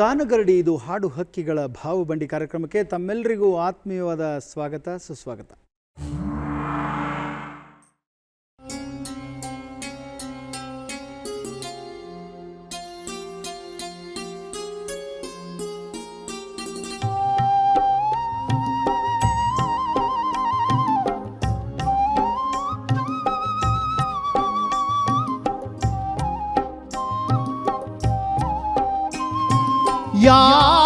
ಗಾನಗರಡಿ ಇದು ಹಾಡು ಹಕ್ಕಿಗಳ ಭಾವಬಂಡಿ ಕಾರ್ಯಕ್ರಮಕ್ಕೆ ತಮ್ಮೆಲ್ಲರಿಗೂ ಆತ್ಮೀಯವಾದ ಸ್ವಾಗತ ಸುಸ್ವಾಗತ. ಯಾವುದೀ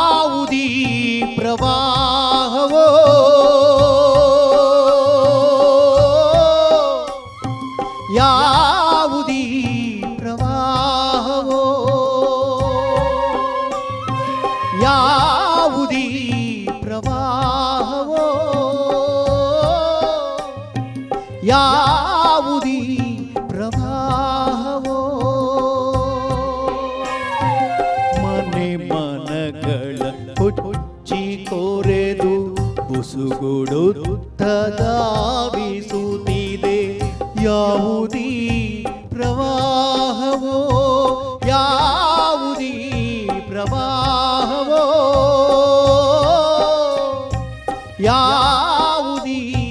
ಯಾವುದೀ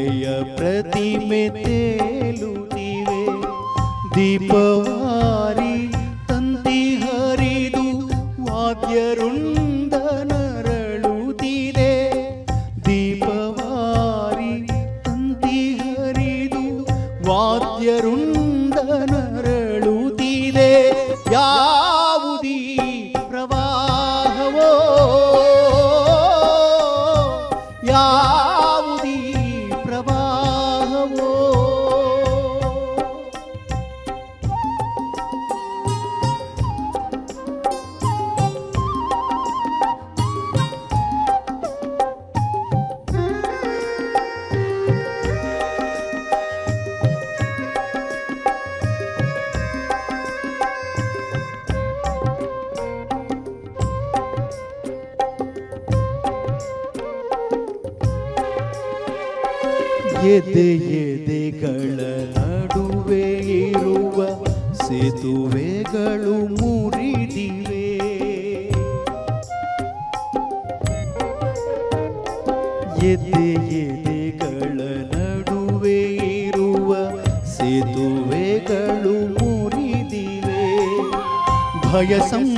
ಹಳೆಯ ಪ್ರತಿಮೆ ತೇಲುತ್ತಿವೆ ದೀಪವಾರಿ ಎದೆ ಎದೆಗಳ ನಡುವೆ ಇರುವ ಸೇತುವೆಗಳು ಮುರಿದಿವೆ. ಎದೆ ಎದೆಗಳ ನಡುವೆ ಇರುವ ಸೇತುವೆಗಳು ಮುರಿದಿವೆ. ಭಯ ಸಂಶಯ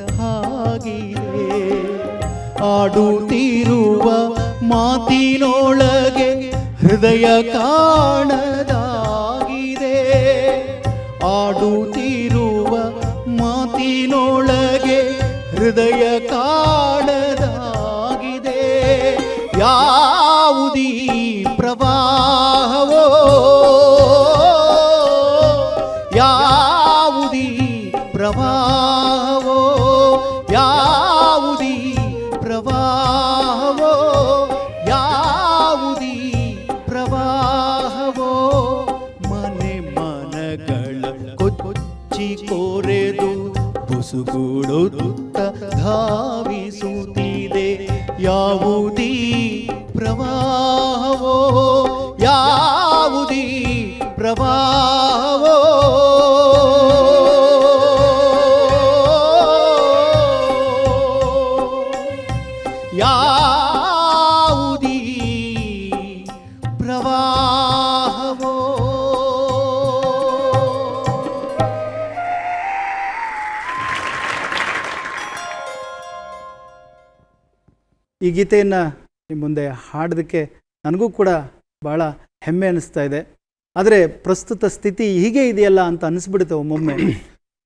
ಹಾಗಿದೆ ಆಡುತ್ತಿರುವ ಮಾತಿನೊಳಗೆ ಹೃದಯ ಕಾಣದಾಗಿದೆ. ಆಡುತ್ತಿರುವ ಮಾತಿನೊಳಗೆ ಹೃದಯ ಕಾಣದಾಗಿದೆ. ಯಾವುದೀ ಪ್ರವಾಹ ಯಾವುದೀ ಪ್ರವಾಹವೋ? ಈ ಗೀತೆಯನ್ನು ನಿಮ್ಮ ಮುಂದೆ ಹಾಡೋದಕ್ಕೆ ನನಗೂ ಕೂಡ ಭಾಳ ಹೆಮ್ಮೆ ಅನ್ನಿಸ್ತಾ ಇದೆ. ಆದರೆ ಪ್ರಸ್ತುತ ಸ್ಥಿತಿ ಹೀಗೆ ಇದೆಯಲ್ಲ ಅಂತ ಅನಿಸ್ಬಿಡುತ್ತೆ ಒಮ್ಮೊಮ್ಮೆ.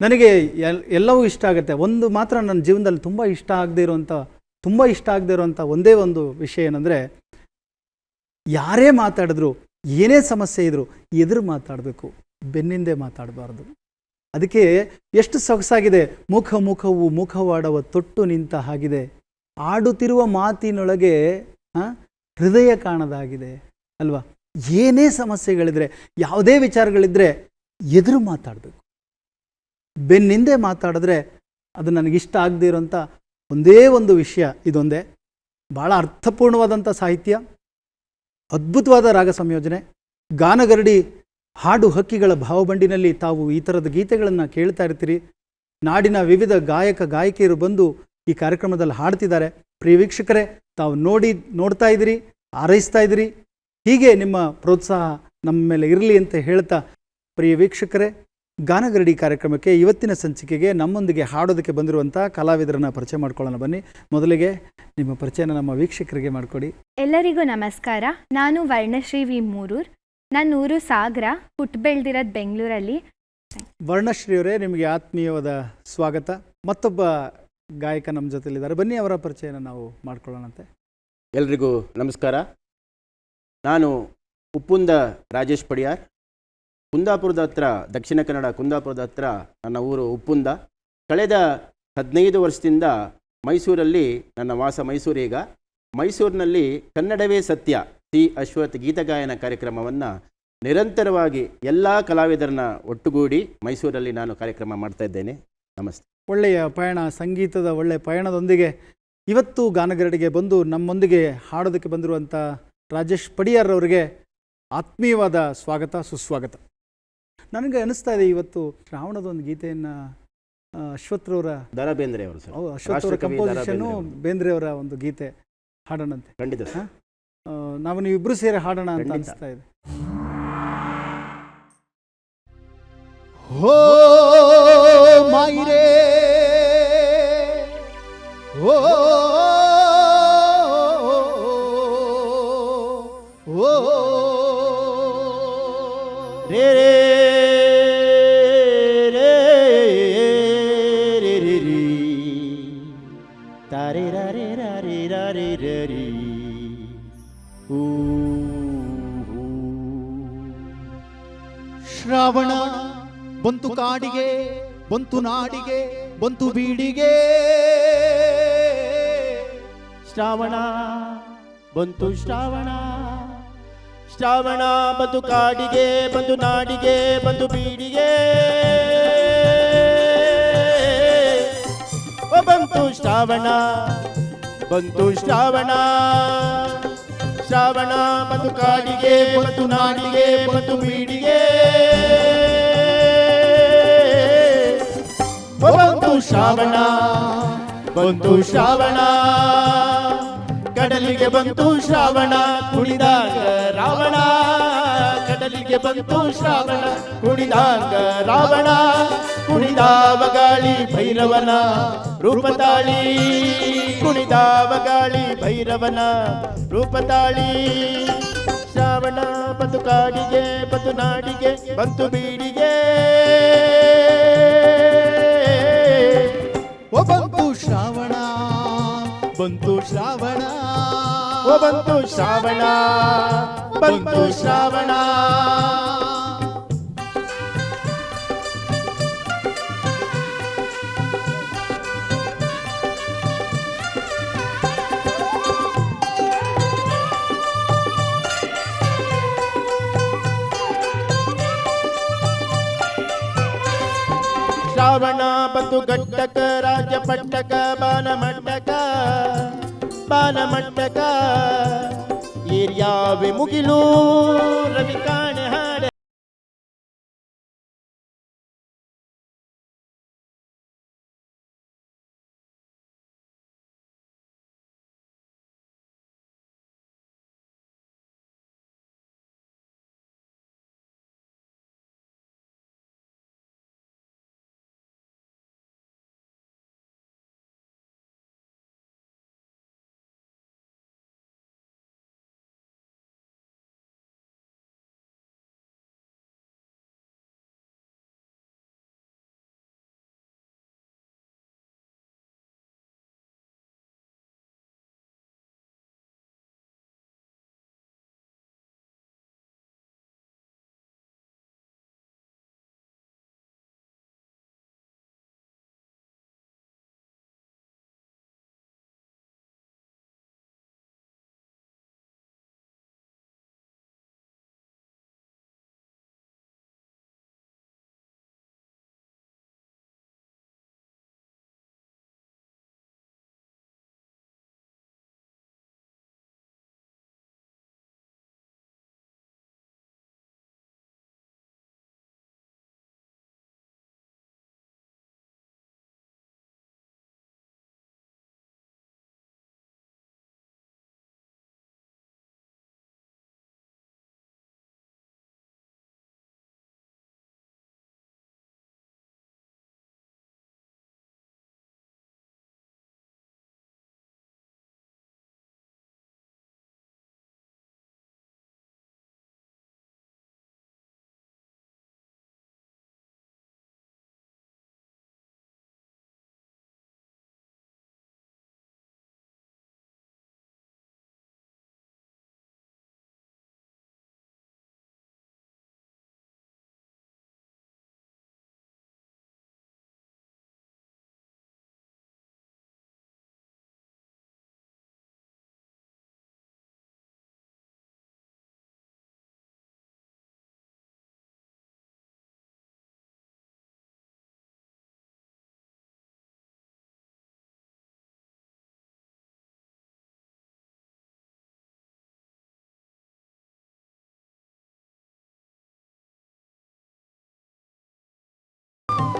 ನನಗೆ ಎಲ್, ಎಲ್ಲವೂ ಇಷ್ಟ ಆಗುತ್ತೆ. ಒಂದು ಮಾತ್ರ ನನ್ನ ಜೀವನದಲ್ಲಿ ತುಂಬ ಇಷ್ಟ ಆಗದೇ ಇರುವಂಥ ತುಂಬ ಇಷ್ಟ ಆಗದೇ ಇರುವಂಥ ಒಂದೇ ಒಂದು ವಿಷಯ ಏನಂದರೆ, ಯಾರೇ ಮಾತಾಡಿದ್ರು, ಏನೇ ಸಮಸ್ಯೆ ಇದ್ದರೂ ಎದುರು ಮಾತಾಡಬೇಕು, ಬೆನ್ನಿಂದೆ ಮಾತಾಡಬಾರ್ದು. ಅದಕ್ಕೆ ಎಷ್ಟು ಸೊಗಸಾಗಿದೆ, ಮುಖ ಮುಖವು ಮುಖವಾಡವ ತೊಟ್ಟು ನಿಂತ ಹಾಗಿದೆ, ಆಡುತ್ತಿರುವ ಮಾತಿನೊಳಗೆ ಹೃದಯ ಕಾಣದಾಗಿದೆ, ಅಲ್ವಾ? ಏನೇ ಸಮಸ್ಯೆಗಳಿದ್ರೆ, ಯಾವುದೇ ವಿಚಾರಗಳಿದ್ರೆ ಎದುರು ಮಾತಾಡಬೇಕು. ಬೆನ್ನಿಂದೆ ಮಾತಾಡಿದ್ರೆ ಅದು ನನಗಿಷ್ಟ ಆಗದೇ ಇರೋಂಥ ಒಂದೇ ಒಂದು ವಿಷಯ ಇದೊಂದೇ. ಭಾಳ ಅರ್ಥಪೂರ್ಣವಾದಂಥ ಸಾಹಿತ್ಯ, ಅದ್ಭುತವಾದ ರಾಗ ಸಂಯೋಜನೆ, ಗಾನಗರಡಿ ಹಾಡು ಹಕ್ಕಿಗಳ ಭಾವಬಂಡಿನಲ್ಲಿ ತಾವು ಈ ಥರದ ಗೀತೆಗಳನ್ನು ಕೇಳ್ತಾ ಇರ್ತೀರಿ. ನಾಡಿನ ವಿವಿಧ ಗಾಯಕ ಗಾಯಕಿಯರು ಬಂದು ಈ ಕಾರ್ಯಕ್ರಮದಲ್ಲಿ ಹಾಡ್ತಿದ್ದಾರೆ. ಪ್ರಿಯ ವೀಕ್ಷಕರೇ, ತಾವು ನೋಡಿ, ನೋಡ್ತಾ ಇದ್ದೀರಿ, ಹಾರೈಸ್ತಾ ಇದ್ದೀರಿ. ಹೀಗೆ ನಿಮ್ಮ ಪ್ರೋತ್ಸಾಹ ನಮ್ಮ ಮೇಲೆ ಇರಲಿ ಅಂತ ಹೇಳ್ತಾ ಪ್ರಿಯ ವೀಕ್ಷಕರೇ ಗಾನಗರಡಿ ಕಾರ್ಯಕ್ರಮಕ್ಕೆ ಇವತ್ತಿನ ಸಂಚಿಕೆಗೆ ನಮ್ಮೊಂದಿಗೆ ಹಾಡೋದಕ್ಕೆ ಬಂದಿರುವಂಥ ಕಲಾವಿದರನ್ನ ಪರಿಚಯ ಮಾಡ್ಕೊಳ್ಳೋಣ ಬನ್ನಿ. ಮೊದಲಿಗೆ ನಿಮ್ಮ ಪರಿಚಯನ ನಮ್ಮ ವೀಕ್ಷಕರಿಗೆ ಮಾಡಿಕೊಡಿ. ಎಲ್ಲರಿಗೂ ನಮಸ್ಕಾರ. ನಾನು ವರ್ಣಶ್ರೀ ವಿ ಮೂರೂರ್. ನನ್ನ ಊರು ಸಾಗರ ಹುಟ್ಟು ಬೆಳೆದಿರೋದು ಬೆಂಗಳೂರಲ್ಲಿ. ವರ್ಣಶ್ರೀಯವರೇ ನಿಮಗೆ ಆತ್ಮೀಯವಾದ ಸ್ವಾಗತ. ಮತ್ತೊಬ್ಬ ಗಾಯಕ ನಮ್ಮ ಜೊತೆಲಿದ್ದಾರೆ. ಬನ್ನಿ ಅವರ ಪರಿಚಯನ ನಾವು ಮಾಡ್ಕೊಳ್ಳೋಣಂತೆ. ಎಲ್ರಿಗೂ ನಮಸ್ಕಾರ. ನಾನು ಉಪ್ಪುಂದ ರಾಜೇಶ್ ಪಡಿಯಾರ್. ಕುಂದಾಪುರದ ಹತ್ರ, ದಕ್ಷಿಣ ಕನ್ನಡ ಕುಂದಾಪುರದ ಹತ್ರ ನನ್ನ ಊರು ಉಪ್ಪುಂದ. ಕಳೆದ ಹದಿನೈದು ವರ್ಷದಿಂದ ಮೈಸೂರಲ್ಲಿ ನನ್ನ ವಾಸ ಮೈಸೂರೀಗ ಮೈಸೂರಿನಲ್ಲಿ ಕನ್ನಡವೇ ಸತ್ಯ. ಸಿ ಅಶ್ವಥ್ ಗೀತಗಾಯನ ಕಾರ್ಯಕ್ರಮವನ್ನು ನಿರಂತರವಾಗಿ ಎಲ್ಲ ಕಲಾವಿದರನ್ನ ಒಟ್ಟುಗೂಡಿ ಮೈಸೂರಲ್ಲಿ ನಾನು ಕಾರ್ಯಕ್ರಮ ಮಾಡ್ತಾ ಇದ್ದೇನೆ. ನಮಸ್ತೆ. ಒಳ್ಳೆಯ ಪಯಣ, ಸಂಗೀತದ ಒಳ್ಳೆಯ ಪಯಣದೊಂದಿಗೆ ಇವತ್ತು ಗಾನಗರಡಿಗೆ ಬಂದು ನಮ್ಮೊಂದಿಗೆ ಹಾಡೋದಕ್ಕೆ ಬಂದಿರುವಂಥ ರಾಜೇಶ್ ಪಡಿಯಾರ್ ಅವರಿಗೆ ಆತ್ಮೀಯವಾದ ಸ್ವಾಗತ ಸುಸ್ವಾಗತ. ನನಗೆ ಅನಿಸ್ತಾ ಇದೆ ಇವತ್ತು ಶ್ರಾವಣದ ಒಂದು ಗೀತೆಯನ್ನು ಅಶ್ವತ್ಥರವರ ದರ ಬೇಂದ್ರೆ ಅವರು ರಾಷ್ಟ್ರಕವಿ ಕಂಪೋಸಿಷನ್ನು ಬೇಂದ್ರೆಯವರ ಒಂದು ಗೀತೆ ಹಾಡೋಣಂತೆ. ಖಂಡಿತ ನಾವು ನೀವಿಬ್ಬರು ಸೇರಿ ಹಾಡೋಣ ಅಂತ. ಅನಿಸ್ತಾ ಇದೆ. ಹೋ ಮಾಯಿರೇ. ಓ ಶ್ರಾವಣ, ಬಂತು ಕಾಡಿಗೆ, ಬಂತು ನಾಡಿಗೆ, ಬಂತು ಬೀಡಿಗೆ. ಶ್ರಾವಣ, ಬಂತು ಶ್ರಾವಣ. ಶ್ರಾವಣ, ಬಂತು ಕಾಡಿಗೆ, ಬಂತು ನಾಡಿಗೆ, ಬಂತು ಬೀಡಿಗೆ. ಬಂತು ಶ್ರಾವಣ ಬಂತು ಶ್ರಾವಣ. ಶ್ರಾವಣ ಬಂತು ಕಾಡಿಗೆ ಬಂತು ನಾಡಿಗೆ ಬಂತು ಬೀಡಿಗೆ. ಬಂತು ಶ್ರಾವಣ ಬಂತು ಶ್ರಾವಣ. ಕಡಲಿಗೆ ಬಂತು ಶ್ರಾವಣ, ಕುಣಿದಾಗ ರಾವಣ. ಕಡಲಿಗೆ ಬಂತು ಶ್ರಾವಣ, ಕುಣಿದಾಗ ರಾವಣ. ಕುಣಿದಾವ ಗಾಳಿ ಭೈರವನ ರೂಪತಾಳಿ ಕುಣಿದಾವ ಗಾಳಿ ಭೈರವನ ರೂಪತಾಳಿ. ಶ್ರಾವಣ ಬಂತು ಕಾಡಿಗೆ ನಾಡಿಗೆ ಬಂತು ಬೀಡಿಗೆ. ಓ ಬಂತು ಶ್ರಾವಣ ಬಂತು ಶ್ರಾವಣ. ಓ ಬಂತು ಶ್ರಾವಣ ಬಂತು ಶ್ರಾವಣ. ಶ್ರಾವಣ ಬಂತು ಗಟ್ಟಕ ರಾಜ್ಯ ಪಟ್ಟಕ ಬಾನ ಮಟ್ಟಕ ಬಾನ ಮಟ್ಟಕ ಏರ್ಯಾವೆ ಮುಗಿಲು ರವಿ ಕಾಣೆ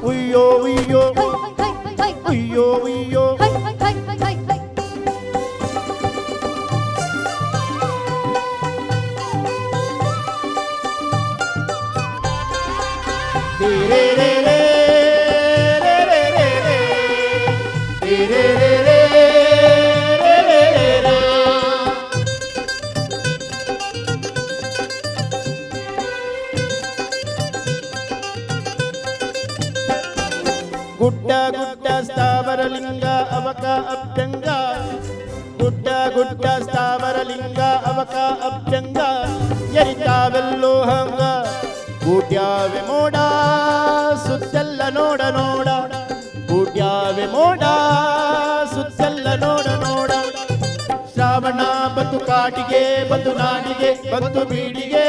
Wee oh, wee oh. wee oh, wee oh. ಅವಕ ಅಭ್ಯಂಗ. ಗುಡ್ಡ ಗುಡ್ಡ ಸ್ಥಾವರ ಲಿಂಗ ಅವಕ ಅಭ್ಯಂಗ. ಎರಿತಾವೆಲ್ಲೋ ಹಂಗ ಗೂಡ್ಯಾವೆ ಮೋಡ, ಸುತ್ತೆಲ್ಲ ನೋಡ ನೋಡ. ಗೂಡ್ಯಾವೆ ಮೋಡ, ಸುತ್ತೆಲ್ಲ ನೋಡ ನೋಡ. ಶ್ರಾವಣ ಬಂತು ಕಾಟಿಗೆ ಬಂತು ನಾಡಿಗೆ ಬಂತು ಬೀಡಿಗೆ.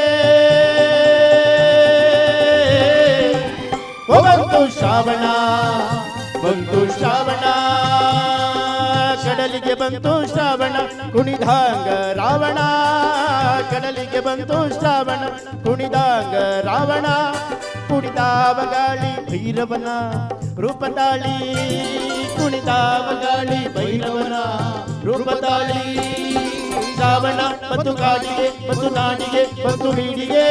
ಬಂತು ಶ್ರಾವಣ ಬಂತು ಶ್ರಾವಣ. ಕಡಲಿಗೆ ಬಂತು ಶ್ರಾವಣ, ಕುಣಿದಾಂಗ ರಾವಣ. ಕಡಲಿಗೆ ಬಂತು ಶ್ರಾವಣ, ಕುಣಿದಾಂಗ ರಾವಣ. ಕುಣಿದಾವ ಗಾಳಿ ಭೈರವನ, ರೂಪತಾಳಿ. ಕುಣಿದಾವ ಗಾಳಿ ಭೈರವನ, ರೂಪತಾಳಿ. ಶ್ರಾವಣ ಮತ್ತು ಕಾಡಿಗೆ ಮತ್ತು ನಾಡಿಗೆ ಮತ್ತು ಬೀಡಿಗೆ.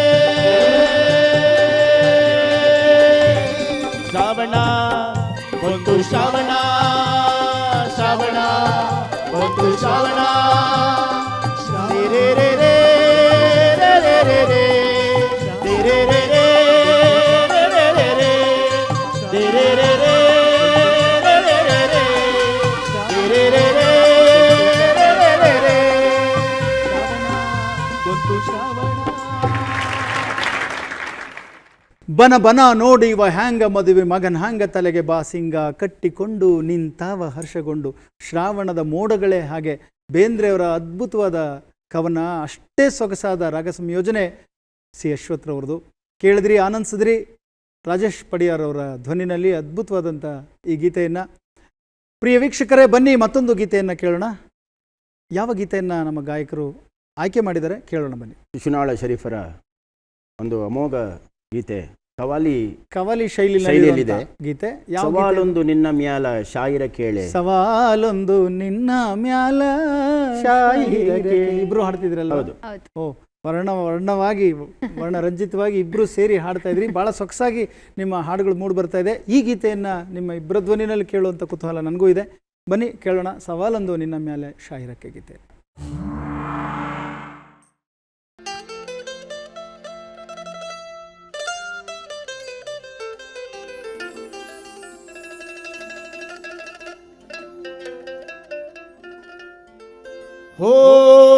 ಶ್ರಾವಣ ಒಂದು ಶ್ರಾವಣ. चालना ಬನ ಬನ ನೋಡಿ ಇವ ಹ್ಯಾಂಗ ಮದುವೆ ಮಗನ ಹ್ಯಾಂಗ ತಲೆಗೆ ಬಾಸಿಂಗ ಕಟ್ಟಿಕೊಂಡು ನಿಂತಾವ ಹರ್ಷಗೊಂಡು. ಶ್ರಾವಣದ ಮೋಡಗಳೇ ಹಾಗೆ. ಬೇಂದ್ರೆಯವರ ಅದ್ಭುತವಾದ ಕವನ, ಅಷ್ಟೇ ಸೊಗಸಾದ ರಾಗ ಸಂಯೋಜನೆ ಸಿ ಅಶ್ವಥ್ರವ್ರದ್ದು ಕೇಳಿದ್ರಿ, ಆನಂದಿಸಿದ್ರಿ? ರಾಜೇಶ್ ಪಡಿಯಾರ್ ಅವರ ಧ್ವನಿನಲ್ಲಿ ಅದ್ಭುತವಾದಂಥ ಈ ಗೀತೆಯನ್ನು. ಪ್ರಿಯ ವೀಕ್ಷಕರೇ, ಬನ್ನಿ ಮತ್ತೊಂದು ಗೀತೆಯನ್ನು ಕೇಳೋಣ. ಯಾವ ಗೀತೆಯನ್ನು ನಮ್ಮ ಗಾಯಕರು ಆಯ್ಕೆ ಮಾಡಿದ್ದಾರೆ ಕೇಳೋಣ ಬನ್ನಿ. ಶಿಶುನಾಳ ಶರೀಫರ ಒಂದು ಅಮೋಘ ಗೀತೆ. ಕವಾಲಿ ಕವಲಿ ಶೈಲಿ ಶೈಲಿಯಲ್ಲಿದೆ. ಗೀತೆ? ಸವಾಲೊಂದು ನಿನ್ನ ಮ್ಯಾಲ ಶಾಯಿರ ಕೇಳೆ. ಸವಾಲೊಂದು ನಿನ್ನ ಮ್ಯಾಲ. ಇಬ್ರು ಹಾಡ್ತಿದ್ರಲ್ಲ ಹೌದು. ಹೌದು ಓ ವರ್ಣ ವರ್ಣವಾಗಿ ವರ್ಣರಂಜಿತವಾಗಿ ಇಬ್ರು ಸೇರಿ ಹಾಡ್ತಾ ಇದ್ರಿ. ಬಹಳ ಸೊಗಸಾಗಿ ನಿಮ್ಮ ಹಾಡುಗಳು ಮೂಡಿ ಬರ್ತಾ ಇದೆ. ಈ ಗೀತೆಯನ್ನ ನಿಮ್ಮ ಇಬ್ಬರ ಧ್ವನಿನಲ್ಲಿ ಕೇಳುವಂತ ಕುತೂಹಲ ನನಗೂ ಇದೆ. ಬನ್ನಿ ಕೇಳೋಣ. ಸವಾಲೊಂದು ನಿನ್ನ ಮ್ಯಾಲೆ ಶಾಹಿರಕ್ಕೆ ಗೀತೆ. Oh!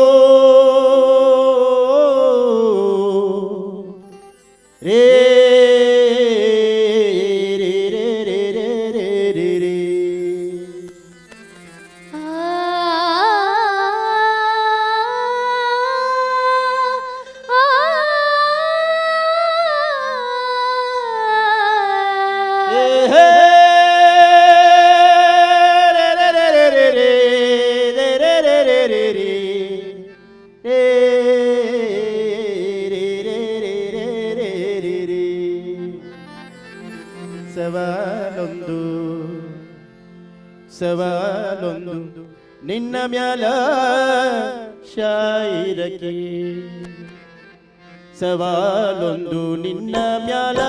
ನಿನ್ನ ಮ್ಯಾಲ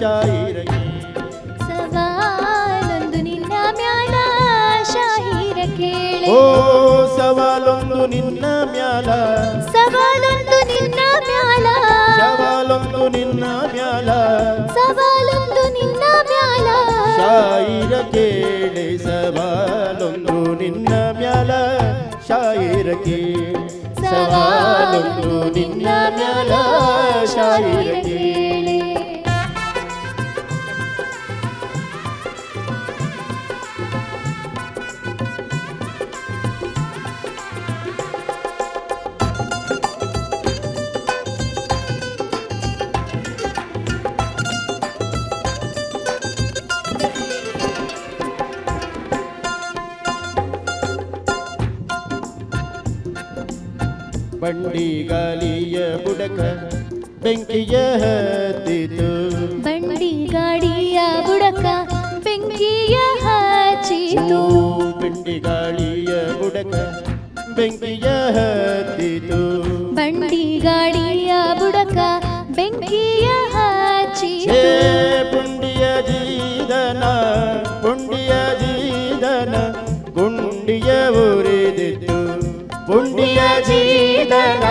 ಶಾಯಿರಕ್ಕೆ ಸವಾಲೊಂದು ನಿನ್ನ ಮ್ಯಾಲ ಶಾಹಿರ ಕೇಳೆ ಓ ಸವಾಲೊಂದು ನಿನ್ನ ಮ್ಯಾಲ ಸವಾಲೊಂದು ನಿನ್ನ ಮ್ಯಾಲ ಸವಾಲೊಂದು ನಿನ್ನ ಮ್ಯಾಲ ಸವಾಲೊಂದು ನಿನ್ನ ಮ್ಯಾಲ ಶಾಯಿರ ಕೇಳೆ ಸವಾಲೊಂದು ನಿನ್ನ ಮ್ಯಾಲ ಶಾಯಿರ ಕೇಳೆ ಸವಾಲೊಂದು ನಿನ್ನ ಮ್ಯಾಲ ಶಾಯಿರ ಬಂಡಿ ಗಾಲಿಯ ಬುಡಕ ಬೆಂಕಿಯ ಹತ್ತಿತು ಬಂಡಿ ಗಾಡಿಯ ಬುಡಕ ಬೆಂಕಿಯ ಹಚ್ಚಿತು ಬಂಡಿ ಗಾಳಿಯ ಬುಡಕ ಬೆಂಕಿಯ ಹತ್ತಿತು ಬಂಡಿ ಗಾಡಿಯ ಬುಡಕ ಬೆಂಕಿಯ ಛೇ ಹಚ್ಚಿತು ಪುಂಡಿಯ ಜೀದನ ಪುಂಡಿಯ ಜೀದನ ಗುಂಡಿಯ ಉರಿದಿತ್ತು ಪುಂಡಿಯ ಜೀದನ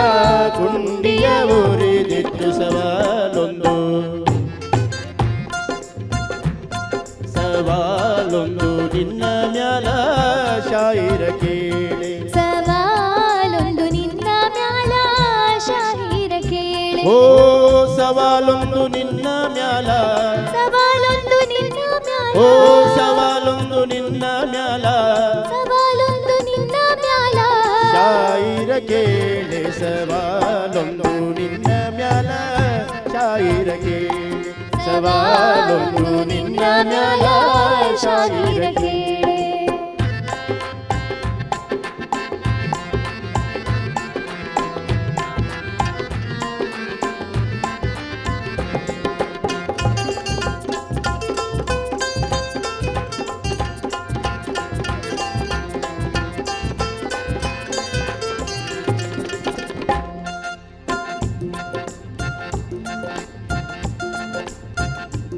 ಗುಂಡಿಯ ಉರಿದಿತ್ತು ಸವಾಲೊಂದು ಸವಾಲೊಂದು ನಿನ್ನ ಮ್ಯಾಲ ಶಾಯಿರ ಕೇಳಿ ಸವಾಲೊಂದು ನಿನ್ನ ಮ್ಯಾಲ ಶಾಹಿರ ಕೇಳೆ ಓ ಸವಾಲೊಂದು ನಿನ್ನ ಮ್ಯಾಲ ಸವಾಲೊಂದು ನಿನ್ನ ಮ್ಯಾಲ ಓ ಸವಾಲೊಂದು ನಿನ್ನ ಶಾಯಿರ ಕೇಳೆ ಸವಾಲೊಂದು ನಿನ್ನ ಮ್ಯಾಲ ಶಾಯಿರ ಕೇಳೆ ಸವಾಲೊಂದು ನಿನ್ನ ಮ್ಯಾಲ ಶಾಯಿರ ಕೇಳೆ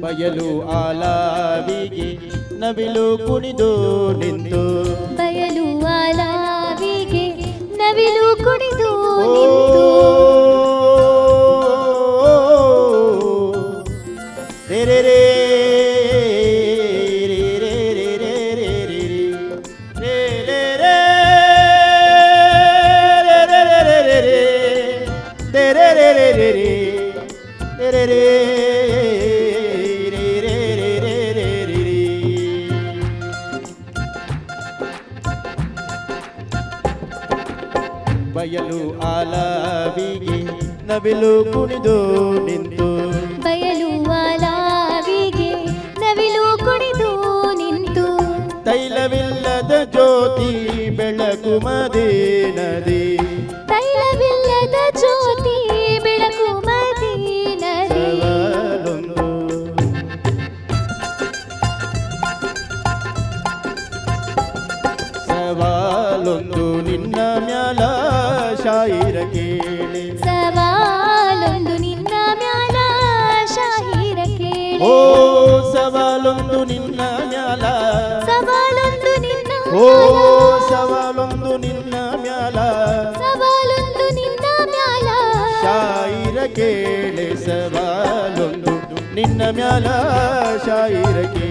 ಬಯಲು ಆಲಾವಿಗೆ ನವಿಲು ಕುಣಿದು ನಿಂತು. ಬಯಲು ಆಲಾವಿಗೆ ನವಿಲು ಕುಣಿದು ನಿಂತು. ನವಿಲು ಕುಣಿದು ನಿಂತು. ಬಯಲು ಆಲಾವಿಗೆ ನವಿಲು ಕುಣಿದು ನಿಂತು. ತೈಲವಿಲ್ಲದ ಜ್ಯೋತಿ ಬೆಳಕು ಮದೀನದಿ ತೈಲವಿಲ್ಲದ ಓ ಮ್ಯಾಲ. ಸವಾಲೊಂದು ನಿನ್ನ ಮ್ಯಾಲ ಸವಾಲೊಂದು ನಿನ್ನ ಮ್ಯಾಲ ಶಾಯಿರ ಕೇಳಿ ಸವಾಲೊಂದು ನಿನ್ನ ಮ್ಯಾಲ ಶಾಯಿರ ಕೇಳಿ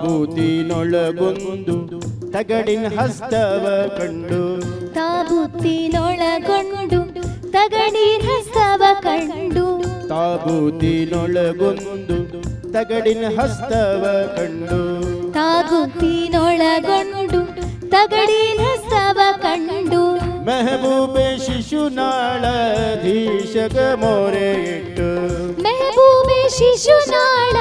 ತಾಬೂತಿನೊಳಗೊಂದು ತಗಡಿನ ಹಸ್ತವ ಕಂಡು. ತಾಬೂತಿನೊಳಗೊಂಡು ತಗಡಿನ ಹಸ್ತವ ಕಂಡು. ತಾಬೂತಿನೊಳಗೊಂದು ತಗಡಿನ ಹಸ್ತವ ಕಂಡು. ತಾಬೂತಿನೊಳಗೊಂಡು ತಗಡಿನ ಹಸ್ತವ ಕಂಡು. ಮೆಹಬೂಬೆ ಶಿಶುನಾಳ ಧೀಶಗ ಮೊರೆ ಇಟ್ಟು. ಮೆಹಬೂಬೆ ಶಿಶುನಾಳ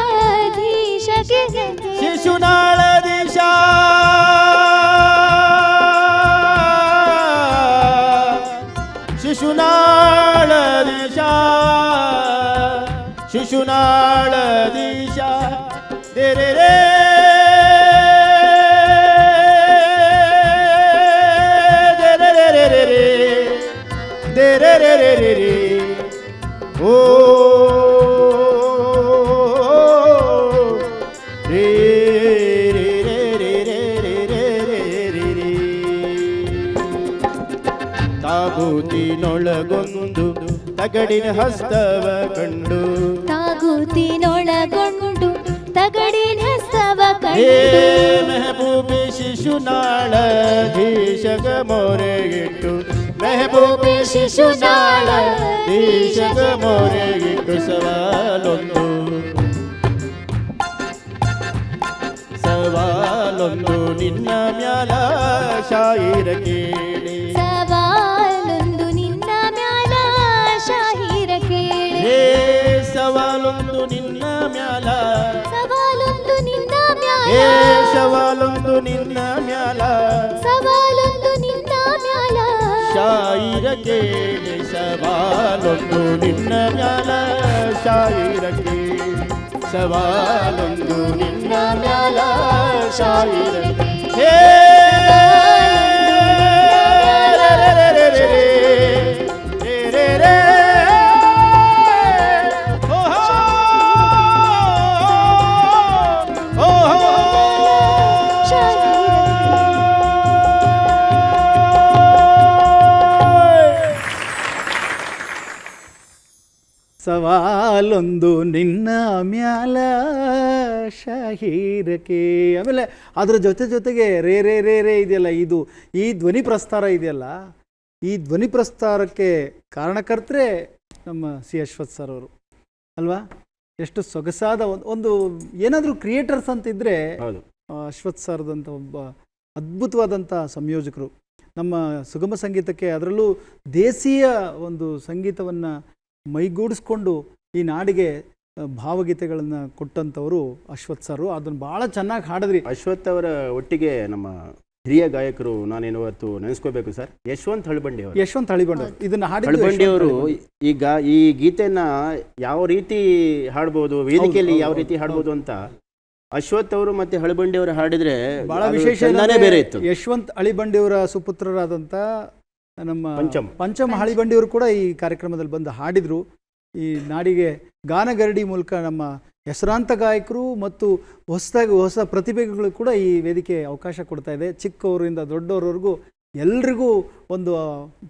जुनाळ दिशा दे रे रे दे रे रे रे रे रे ओ ತಾಬೂತಿನೊಳಗೊಂದು ತಗಡಿನ ಹಸ್ತವ ಕಂಡು ತಾಗುತ್ತಿನೊಳಗೊಂಡು ತಗಡಿನ ಹಸ್ತವ ಹೇ ಕಂಡು ಮೆಹಬೂಬಿ ಶಿಶುನಾಳ ಧೀಶಗ ಮೊರೆಗಿಟ್ಟು ಮೆಹಬೂಬಿ ಶಿಶುನಾಳ ಧೀಶಗ ಮೊರೆಗಿಟ್ಟು ಸವಾಲೊಂದು ಸವಾಲೊಂದು ನಿನ್ನ ಮ್ಯಾಲ ಶಾಯಿರ ಕೇಳಿ ಸವಾಲೊಂದು ನಿನ್ನ ಮ್ಯಾಲ ಸವಾಲೊಂದು ನಿನ್ನ ಹೇ ಮ್ಯಾಲ ಸವಾಲೊಂದು ನಿನ್ನ ಮ್ಯಾಲ ಸವಾಲೊಂದು ನಿನ್ನ ಮ್ಯಾಲ ಶಾಯಿರ ಕೇಳಿ ಸವಾಲೊಂದು ನಿನ್ನ ಮ್ಯಾಲ ಶಾಯಿರ ಕೇಳಿ ಸವಾಲೊಂದು ನಿನ್ನ ಮ್ಯಾಲ ಶಾಯಿರ ಹೇ ಸವಾಲೊಂದು ನಿನ್ನ ಮ್ಯಾಲ ಶಹೀರಕೆ ಆಮೇಲೆ ಅದರ ಜೊತೆ ಜೊತೆಗೆ ರೇ ರೇ ರೇ ರೇ ಇದೆಯಲ್ಲ ಇದು ಈ ಧ್ವನಿ ಪ್ರಸ್ತಾರ ಇದೆಯಲ್ಲ ಈ ಧ್ವನಿ ಪ್ರಸ್ತಾರಕ್ಕೆ ಕಾರಣಕರ್ತರೆ ನಮ್ಮ ಸಿ ಅಶ್ವಥ್ ಸರ್ ಅವರು. ಅಲ್ವಾ? ಎಷ್ಟು ಸೊಗಸಾದ ಒಂದು ಒಂದು ಏನಾದರೂ ಕ್ರಿಯೇಟರ್ಸ್ ಅಂತಿದ್ರೆ ಇದ್ದರೆ ಅಶ್ವಥ್ ಸರ್ದಂಥ ಒಬ್ಬ ಅದ್ಭುತವಾದಂಥ ಸಂಯೋಜಕರು. ನಮ್ಮ ಸುಗಮ ಸಂಗೀತಕ್ಕೆ ಅದರಲ್ಲೂ ದೇಸಿಯ ಒಂದು ಸಂಗೀತವನ್ನು ಮೈಗೂಡಿಸ್ಕೊಂಡು ಈ ನಾಡಿಗೆ ಭಾವಗೀತೆಗಳನ್ನ ಕೊಟ್ಟಂಥವರು ಅಶ್ವಥ್ ಸರ್. ಅದನ್ನ ಭಾಳ ಚೆನ್ನಾಗಿ ಹಾಡಿದ್ರಿ. ಅಶ್ವಥ್ ಅವರ ಒಟ್ಟಿಗೆ ನಮ್ಮ ಹಿರಿಯ ಗಾಯಕರು ನಾನೇನು ಇವತ್ತು ನೆನೆಸ್ಕೋಬೇಕು ಸರ್. ಯಶವಂತ್ ಹಳಬಂಡಿ ಅವರು. ಯಶವಂತ್ ಹಳಿಬಂಡಿ ಇದನ್ನ ಹಾಡಿ ಹಳಬಂಡಿ ಅವರು ಈಗ ಈ ಗೀತೆಯನ್ನ ಯಾವ ರೀತಿ ಹಾಡ್ಬೋದು ವೇದಿಕೆಯಲ್ಲಿ ಯಾವ ರೀತಿ ಹಾಡ್ಬೋದು ಅಂತ ಅಶ್ವಥ್ ಅವರು ಮತ್ತೆ ಹಳಬಂಡಿ ಅವರು ಹಾಡಿದ್ರೆ ಬಹಳ ವಿಶೇಷ ಬೇರೆ ಇತ್ತು. ಯಶವಂತ್ ಹಳಿಬಂಡಿಯವರ ಸುಪುತ್ರರಾದಂತ ನಮ್ಮ ಪಂಚಮ್. ಪಂಚಮ್ ಹಳಿಬಂಡಿಯವರು ಕೂಡ ಈ ಕಾರ್ಯಕ್ರಮದಲ್ಲಿ ಬಂದು ಹಾಡಿದರು. ಈ ನಾಡಿಗೆ ಗಾನಗರಡಿ ಮೂಲಕ ನಮ್ಮ ಹೆಸರಾಂತ ಗಾಯಕರು ಮತ್ತು ಹೊಸದಾಗಿ ಹೊಸ ಪ್ರತಿಭೆಗಳು ಕೂಡ ಈ ವೇದಿಕೆ ಅವಕಾಶ ಕೊಡ್ತಾ ಇದೆ. ಚಿಕ್ಕವರಿಂದ ದೊಡ್ಡವರವರೆಗೂ ಎಲ್ರಿಗೂ ಒಂದು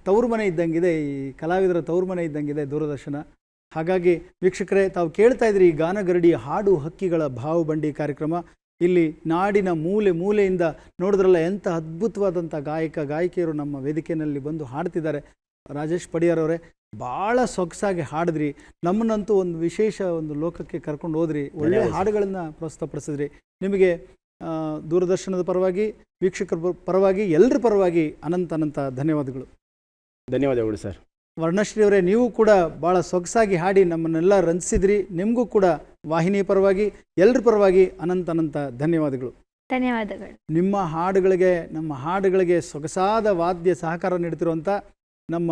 ತವ್ರ ಮನೆ ಇದ್ದಂಗಿದೆ. ಈ ಕಲಾವಿದರ ತವರು ಮನೆ ಇದ್ದಂಗಿದೆ ದೂರದರ್ಶನ. ಹಾಗಾಗಿ ವೀಕ್ಷಕರೇ, ತಾವು ಕೇಳ್ತಾ ಇದ್ರಿ ಈ ಗಾನಗರಡಿ ಹಾಡು ಹಕ್ಕಿಗಳ ಭಾವಬಂಡಿ ಕಾರ್ಯಕ್ರಮ. ಇಲ್ಲಿ ನಾಡಿನ ಮೂಲೆ ಮೂಲೆಯಿಂದ ನೋಡಿದ್ರಲ್ಲ, ಎಂಥ ಅದ್ಭುತವಾದಂಥ ಗಾಯಕ, ಗಾಯಕಿಯರು ನಮ್ಮ ವೇದಿಕೆಯಲ್ಲಿ ಬಂದು ಹಾಡ್ತಿದ್ದಾರೆ. ರಾಜೇಶ್ ಪಡಿಯಾರ್ ಅವರೇ ಭಾಳ ಸೊಗಸಾಗಿ ಹಾಡಿದ್ರಿ. ನಮ್ಮನ್ನಂತೂ ಒಂದು ವಿಶೇಷ ಒಂದು ಲೋಕಕ್ಕೆ ಕರ್ಕೊಂಡು ಹೋದ್ರಿ. ಒಳ್ಳೆಯ. ಹಾಡುಗಳನ್ನು ಪ್ರಸ್ತುತಪಡಿಸಿದ್ರಿ. ನಿಮಗೆ ದೂರದರ್ಶನದ ಪರವಾಗಿ ವೀಕ್ಷಕರ ಪರವಾಗಿ ಎಲ್ಲರ ಪರವಾಗಿ ಅನಂತ ಅನಂತ ಧನ್ಯವಾದಗಳು. ಧನ್ಯವಾದಗಳು ಸರ್. ವರ್ಣಶ್ರೀ ಅವರೇ ನೀವು ಕೂಡ ಭಾಳ ಸೊಗಸಾಗಿ ಹಾಡಿ ನಮ್ಮನ್ನೆಲ್ಲ ರಂಜಿಸಿದ್ರಿ. ನಿಮಗೂ ಕೂಡ ವಾಹಿನಿ ಪರವಾಗಿ ಎಲ್ಲರ ಪರವಾಗಿ ಅನಂತ ಅನಂತ ಧನ್ಯವಾದಗಳು. ಧನ್ಯವಾದಗಳು. ನಿಮ್ಮ ಹಾಡುಗಳಿಗೆ ನಮ್ಮ ಹಾಡುಗಳಿಗೆ ಸೊಗಸಾದ ವಾದ್ಯ ಸಹಕಾರ ನೀಡ್ತಿರುವಂಥ ನಮ್ಮ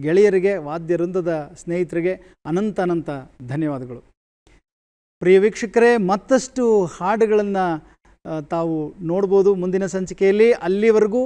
ಗೆಳೆಯರಿಗೆ, ವಾದ್ಯ ವೃಂದದ ಸ್ನೇಹಿತರಿಗೆ ಅನಂತ ಅನಂತ ಧನ್ಯವಾದಗಳು. ಪ್ರಿಯ ವೀಕ್ಷಕರೇ, ಮತ್ತಷ್ಟು ಹಾಡುಗಳನ್ನು ತಾವು ನೋಡ್ಬೋದು ಮುಂದಿನ ಸಂಚಿಕೆಯಲ್ಲಿ. ಅಲ್ಲಿವರೆಗೂ